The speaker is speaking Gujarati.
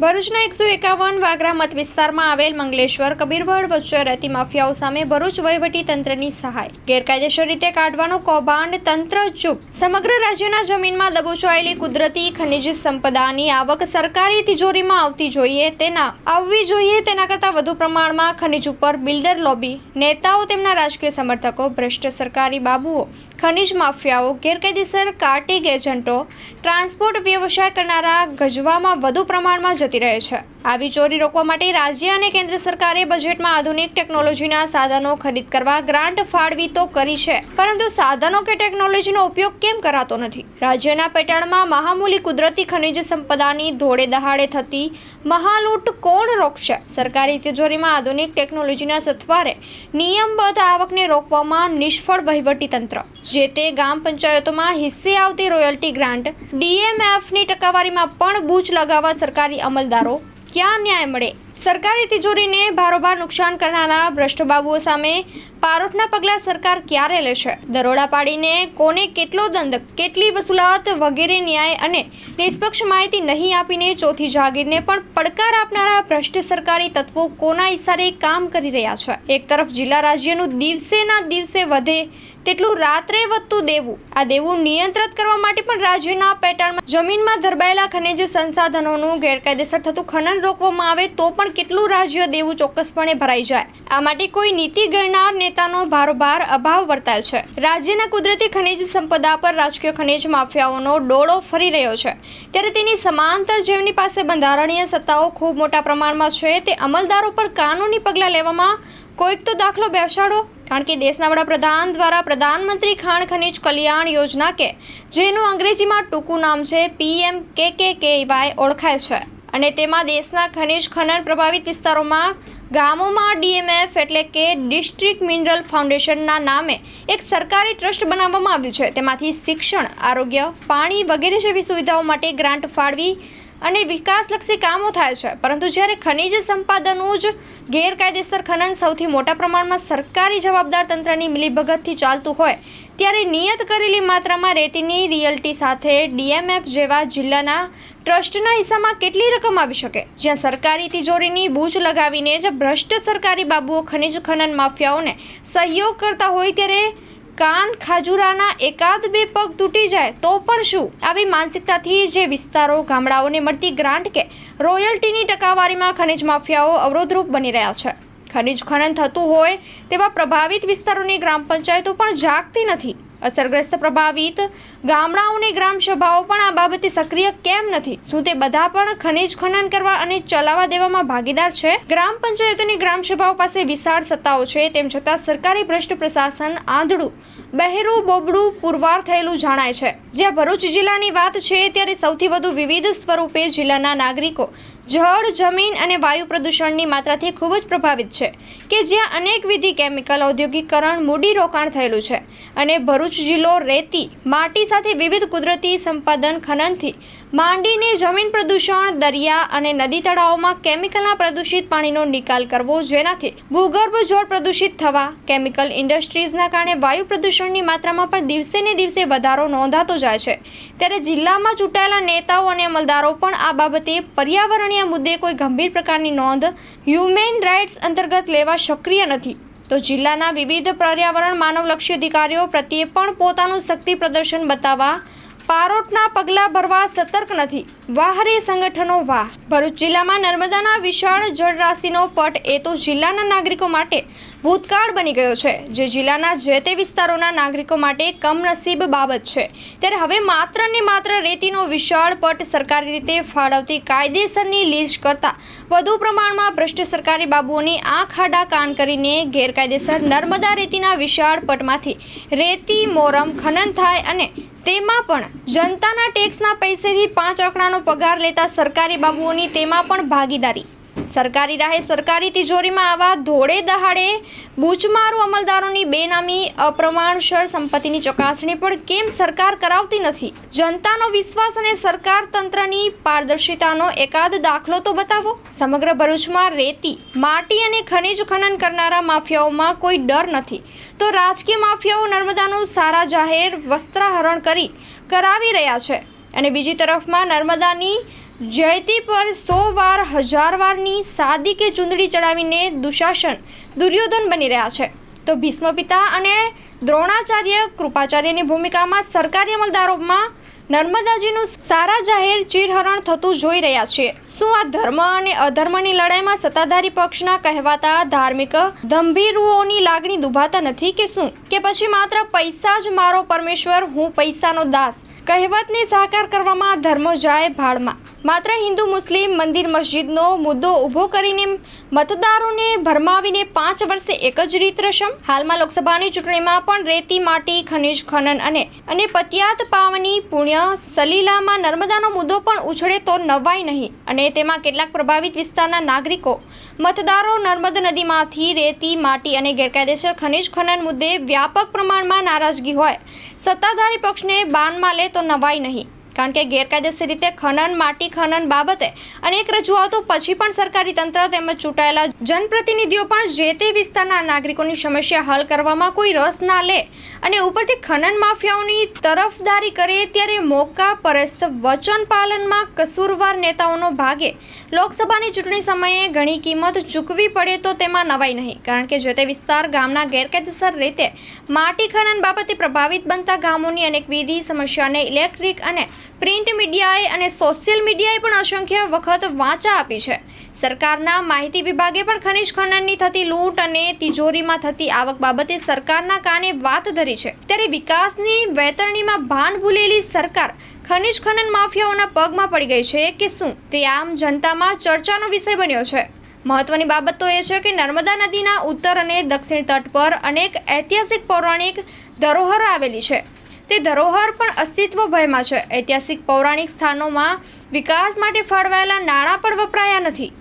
ભરૂચના એકસો એકાવન વાગરા મત વિસ્તારમાં આવેલ મંગલેશ્વર કબીરવડ વચ્ચે રહેતી માફિયાઓ સામે ભરૂચ તંત્રની સહાય. ગેરકાયદેસર રીતે કાઢવાનું કૌભાંડ તંત્ર ચૂપ. સમગ્ર રાજ્યના જમીનમાં દબોચાયેલી કુદરતી ખનિજ સંપદાની આવક સરકારી તિજોરીમાં આવતી જોઈએ તેના, આવવી જોઈએ તેના કરતાં વધુ પ્રમાણમાં ખનિજ ઉપર બિલ્ડર લોબી. નેતાઓ તેમના રાજકીય સમર્થકો, ભ્રષ્ટ સરકારી બાબુઓ, ખનિજ માફિયાઓ, ગેરકાયદેસર કાર્ટિંગ એજન્ટો ટ્રાન્સપોર્ટ વ્યવસાય કરનારા ગજવામાં વધુ પ્રમાણમાં જતી રહે છે. આવી ચોરી રોકવા માટે રાજ્ય અને કેન્દ્ર સરકારે બજેટમાં આધુનિક ટેકનોલોજીના સાધનો ખરીદ કરવા ગ્રાન્ટ ફાળવી તો કરી છે. પરંતુ સાધનો કે ટેકનોલોજીનો ઉપયોગ કેમ કરાતો નથી? રાજ્યના પેટાળમાં મહામૂલી કુદરતી ખનિજ સંપદાની ધોળે દહાડે થતી મહાલૂંટ કોણ રોકશે? સરકારી તિજોરીમાં આધુનિક ટેકનોલોજીના સથવારે નિયમબદ્ધ આવકને રોકવામાં નિષ્ફળ વહીવટી તંત્ર જે તે ગામ પંચાયતોમાં હિસ્સે આવતી રોયલ્ટી ગ્રાન્ટ, ડીએમએફની ટકાવારીમાં પણ બૂચ લગાવવા સરકારી અમલદારો ક્યાં ન્યાય મળે? સરકારી તિજોરીને ભારોભાર નુકસાન કરનારા ભ્રષ્ટબાબુઓ સામે પારોઠના પગલાં સરકાર ક્યારે લેશે? દરોડા પાડીને કોને કેટલો દંડ, કેટલી વસૂલાત વગેરે ન્યાય અને નિષ્પક્ષ માહિતી નહીં આપીને ચોથી જાગીરને પણ પડકાર આપનારા ભ્રષ્ટ સરકારી તત્વો કોના ઇશારે કામ કરી રહ્યા છે? એક તરફ જિલ્લા રાજ્યનું દિવસેના દિવસે વધે તેટલું રાત્રે વધતું દેવું, આ દેવું નિયંત્રિત કરવા માટે પણ રાજ્યના પેટાળમાં જમીનમાં ધરબાયેલા ખનિજ સંસાધનોનું ગેરકાયદેસર થતું ખનન રોકવામાં આવે તો પણ કેટલું રાજ્ય દેવું ચોક્કસપણે ભરાઈ જાય. આ માટે કોઈ નીતિ ઘડનાર નેતાનો ભારોભાર અભાવ વર્તાય છે. રાજ્યના કુદરતી ખનિજ સંપદા પર રાજકીય ખનિજ માફિયાઓનો ડોળો ફરી રહ્યો છે. ત્યારે તેની સમાંતર જેમની પાસે બંધારણીય સત્તાઓ ખૂબ મોટા પ્રમાણમાં છે, તે અમલદારો પર કાનૂની પગલાં લેવામાં કોઈક તો દાખલો બેસાડો. કારણ કે દેશના વડાપ્રધાન દ્વારા પ્રધાનમંત્રી ખાણ ખનિજ કલ્યાણ યોજના કે જેનું અંગ્રેજીમાં ટૂંકું નામ છે, પીએમ કે કે કે વાય, ઓળખાય છે. અને તેમાં દેશના ખનિજ ખનન પ્રભાવિત વિસ્તારોમાં ગામોમાં ડીએમએફ એટલે કે ડિસ્ટ્રિક્ટ મિનરલ ફાઉન્ડેશનના નામે એક સરકારી ટ્રસ્ટ બનાવવામાં આવ્યું છે. તેમાંથી શિક્ષણ, આરોગ્ય, પાણી વગેરે જેવી સુવિધાઓ માટે ગ્રાન્ટ ફાળવી અને વિકાસલક્ષી કામો થાય છે. પરંતુ જ્યારે ખનિજ સંપાદનનું જ ગેરકાયદેસર ખનન સૌથી મોટા પ્રમાણમાં સરકારી જવાબદાર તંત્રની મિલીભગતથી ચાલતું હોય, ત્યારે નિયત કરેલી માત્રામાં રેતીની રિયલ્ટી સાથે ડીએમએફ જેવા જિલ્લાના ટ્રસ્ટના હિસ્સામાં કેટલી રકમ આવી શકે? જ્યાં સરકારી તિજોરીની બૂચ લગાવીને જ ભ્રષ્ટ સરકારી બાબુઓ ખનિજ ખનન માફિયાઓને સહયોગ કરતા હોય ત્યારે કાન ખાજુરાના એકાદ બે પગ તૂટી જાય તો પણ શું? આવી માનસિકતાથી જે વિસ્તારો, ગામડાઓને મળતી ગ્રાન્ટ કે રોયલ્ટીની ટકાવારીમાં ખનિજ માફિયાઓ અવરોધરૂપ બની રહ્યા છે. ખનિજ ખનન થતું હોય તેવા પ્રભાવિત વિસ્તારોની ગ્રામ પંચાયતો પણ જાગતી નથી. અસરગ્રસ્ત પ્રભાવિત ગામડાઓની ગ્રામસભાઓ પણ આ બાબતે સક્રિય કેમ નથી? શું તે બધા પણ ખનિજ ખનન કરવા અને ચલાવવા દેવામાં ભાગીદાર છે? ગ્રામ પંચાયતોની ગ્રામસભાઓ પાસે વિશાળ સત્તાઓ છે, તેમ છતાં સરકારી ભ્રષ્ટ પ્રશાસન આંધળું બહેરું બોબડું પુરવાર થયેલું જણાય છે. જ્યાં ભરૂચ જિલ્લાની વાત છે, ત્યારે સૌથી વધુ વિવિધ સ્વરૂપે જિલ્લાના નાગરિકો જળ, જમીન અને વાયુ પ્રદૂષણની માત્રાથી ખૂબ જ પ્રભાવિત છે કે જ્યાં અનેકવિધિ કેમિકલ, ઔદ્યોગિકરણ, મૂડી રોકાણ થયેલું છે અને ભરૂચ જિલ્લો રેતી, માટી સાથે વિવિધ કુદરતી સંપાદન ખનનથી માંડીને જમીન પ્રદૂષણ, દરિયા અને નદી તળાવોમાં કેમિકલના પ્રદૂષિત પાણીનો નિકાલ કરવો જેનાથી ભૂગર્ભ જળ પ્રદૂષિત થવા, કેમિકલ ઇન્ડસ્ટ્રીઝના કારણે વાયુ પ્રદૂષણની માત્રામાં પણ દિવસે ને દિવસે વધારો નોંધાતો જાય છે. ત્યારે જિલ્લામાં ચૂંટાયેલા નેતાઓ અને અમલદારો પણ આ બાબતે પર્યાવરણીય મુદ્દે કોઈ ગંભીર પ્રકારની નોંધ હ્યુમેન રાઇટ્સ અંતર્ગત લેવા સક્રિય નથી. તો જિલ્લાના વિવિધ પર્યાવરણ માનવલક્ષી અધિકારીઓ પ્રત્યે પણ પોતાનું શક્તિ પ્રદર્શન બતાવવા પારોટના પગલાં ભરવા સતર્ક નથી. વાહરી સંગઠનો વાહ. ભરૂચ જિલ્લામાં નર્મદાના વિશાળ જળરાશિનો પટ એ તો જિલ્લાના નાગરિકો માટે ભૂતકાળ બની ગયો છે. જે જિલ્લાના જે તે વિસ્તારોના નાગરિકો માટે કમનસીબ બાબત છે. ત્યારે હવે માત્ર ને માત્ર રેતીનો વિશાળ પટ સરકારી રીતે ફાળવતી કાયદેસરની લીઝ કરતાં વધુ પ્રમાણમાં ભ્રષ્ટ સરકારી બાબુઓની આંખ આડા કાન કરીને ગેરકાયદેસર નર્મદા રેતીના વિશાળ પટમાંથી રેતી, મોરમ, ખનન થાય અને તેમાં પણ જનતાના ટેક્સના પૈસેથી પાંચ આંકડાનો પગાર લેતા સરકારી બાબુઓની તેમાં પણ ભાગીદારી. સરકારી રાહે સરકારી તિજોરીમાં આવા ધોળે દહાડે બૂચમારું અમલદારોની બેનામી અપ્રમાણસર સંપત્તિની ચકાસણી પણ કેમ સરકાર કરાવતી નથી? જનતાનો વિશ્વાસ અને સરકાર તંત્રની પારદર્શિતાનો એકાદ દાખલો તો બતાવો. સમગ્ર ભરૂચમાં રેતી, માટી અને ખનિજ ખનન કરનારા માફિયાઓમાં કોઈ ડર નથી. તો રાજકીય માફિયાઓ નર્મદાનું સારા જાહેર વસ્ત્રાહરણ કરી કરાવી રહ્યા છે. અને બીજી તરફમાં નર્મદાની જયતી પર સો વાર, હજાર વારની સાદી કે ચૂંદડી ચડાવીને દુશાસન, દુર્યોધન બની રહ્યા છે. તો ભીષ્મ પિતા અને દ્રોણાચાર્ય કૃપાચાર્યની ભૂમિકામાં સરકારી અમલદારોમાં નર્મદાજીનું સારા જાહેર ચીરહરણ થતું જોઈ રહ્યા છીએ શું આ ધર્મ અને અધર્મની લડાઈમાં સત્તાધારી પક્ષના કહેવાતા ધાર્મિક ધંભીરુઓની લાગણી દુભાતા નથી કે શું? કે પછી માત્ર પૈસા જ મારો પરમેશ્વર, હું પૈસાનો દાસ? કહેવતને સાકાર કરવામાં ધર્મ જાય ભાડમાં માત્ર હિન્દુ મુસ્લિમ મંદિર મસ્જિદનો મુદ્દો ઊભો કરીને મતદારોને ભરમાવીને પાંચ વર્ષે એક જ રીત રસમ હાલમાં લોકસભાની ચૂંટણીમાં પણ રેતી, માટી, ખનિજ, ખનન અને અને પતિયાત પાવની પુણ્ય સલીલામાં નર્મદાનો મુદ્દો પણ ઉછળે તો નવાય નહીં. અને તેમાં કેટલાક પ્રભાવિત વિસ્તારના નાગરિકો, મતદારો નર્મદ નદીમાંથી રેતી, માટી અને ગેરકાયદેસર ખનિજ, ખનન મુદ્દે વ્યાપક પ્રમાણમાં નારાજગી હોય. સત્તાધારી પક્ષને બાનમાં લે તો નવાય નહીં. કારણ કે ગેરકાયદેસર રીતે ખનન, માટી ખનન બાબતે અનેક રજૂઆતો પછી પણ સરકારી તંત્ર તેમજ ચૂંટાયેલા જનપ્રતિનિધિઓ પણ જે તે વિસ્તારના નાગરિકોની સમસ્યા હલ કરવામાં કોઈ રસ ના લે અને ઉપરથી ખનન માફિયાઓની તરફદારી કરે ત્યારે મોકા પરસ્ત વચન પાલનમાં કસૂરવાર નેતાઓનો ભાગે. લોકસભાની ચૂંટણી સમયે ઘણી કિંમત ચૂકવી પડે તો તેમાં નવાઈ નહીં, કારણ કે જે તે વિસ્તાર ગામના ગેરકાયદેસર રીતે માટી ખનન બાબતે પ્રભાવિત બનતા ગામોની અનેકવિધ સમસ્યાને ઇલેક્ટ્રિક અને પ્રિન્ટ મીડિયાએ અને સોશિયલ મીડિયાએ પણ અસંખ્ય વખત વાંચા આપી છે. સરકારના માહિતી વિભાગે પણ ખનિજ ખનનની થતી લૂંટ અને તિજોરીમાં થતી આવક બાબતે સરકારના કાને વાત ધરી છે. ત્યારે વિકાસની વેતરણીમાં ભાન ભૂલેલી સરકાર ખનિજ ખનન માફિયાઓના પગમાં પડી ગઈ છે કે શું? તે આમ જનતામાં ચર્ચાનો વિષય બન્યો છે. મહત્વની બાબત તો એ છે કે નર્મદા નદીના ઉત્તર અને દક્ષિણ તટ પર અનેક ઐતિહાસિક પૌરાણિક ધરોહર આવેલી છે. તે ધરોહર પણ અસ્તિત્વ ભયમાં છે. ઐતિહાસિક, પૌરાણિક સ્થાનોમાં વિકાસ માટે ફાળવાયેલા નાણાં પણ વપરાયા નથી.